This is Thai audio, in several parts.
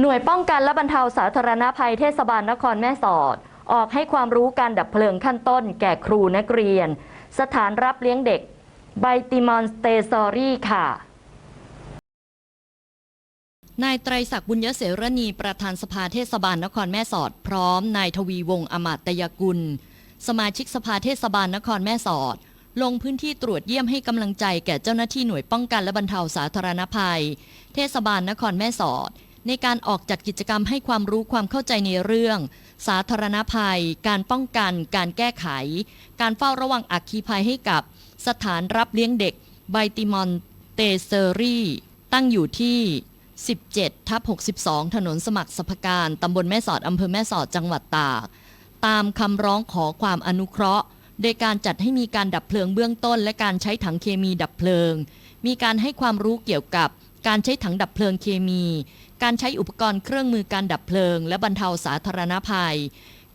หน่วยป้องกันและบรรเทาสาธารณภัยเทศบาลนครแม่สอด ออกให้ความรู้การดับเพลิงขั้นต้น แก่ครูนักเรียน สถานรับเลี้ยงเด็กไบติมอนสเตซอรี่ค่ะนายไตรศักดิ์บุญยเสรณีประธานสภาเทศบาลนครแม่สอด พร้อมนายทวีวงศ์อมาตยกุล สมาชิกสภาเทศบาลนครแม่สอด ลงพื้นที่ตรวจเยี่ยมให้กำลังใจแก่เจ้าหน้าที่หน่วยป้องกันและบรรเทาสาธารณภัย เทศบาลนครแม่สอด ในการออกจัดกิจกรรมให้ความรู้ความเข้าใจในเรื่อง สาธารณภัย การป้องกัน การแก้ไข การเฝ้าระวังอัคคีภัยให้กับสถานรับเลี้ยงเด็กไบติมอนเตเซอรี่ตั้งอยู่ที่ 17ทับ62 ถนนสมัครสภการตำบลแม่สอดอำเภอแม่สอดจังหวัดตาก ตามคำร้องขอความอนุเคราะห์ โดยการจัดให้มีการดับเพลิงเบื้องต้น และการใช้ถังเคมีดับเพลิง มีการให้ความรู้เกี่ยวกับ การใช้ถังดับเพลิงเคมี การใช้อุปกรณ์เครื่องมือการดับเพลิง และบรรเทาสาธารณภัย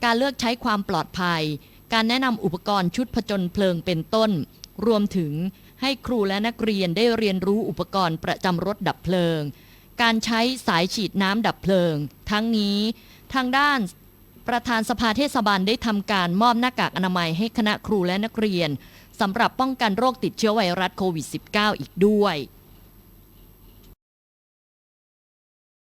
การเลือกใช้ความปลอดภัย การแนะนำอุปกรณ์ชุดผจญเพลิงเป็นต้น รวมถึงให้ครูและนักเรียนได้เรียนรู้อุปกรณ์ประจำรถดับเพลิง การใช้สายฉีดน้ำดับเพลิง ทั้งนี้ ทางด้านประธานสภาเทศบาลได้ทำการมอบหน้ากากอนามัยให้คณะครูและนักเรียนสำหรับป้องกันโรคติดเชื้อไวรัสโควิด -19 อีกด้วย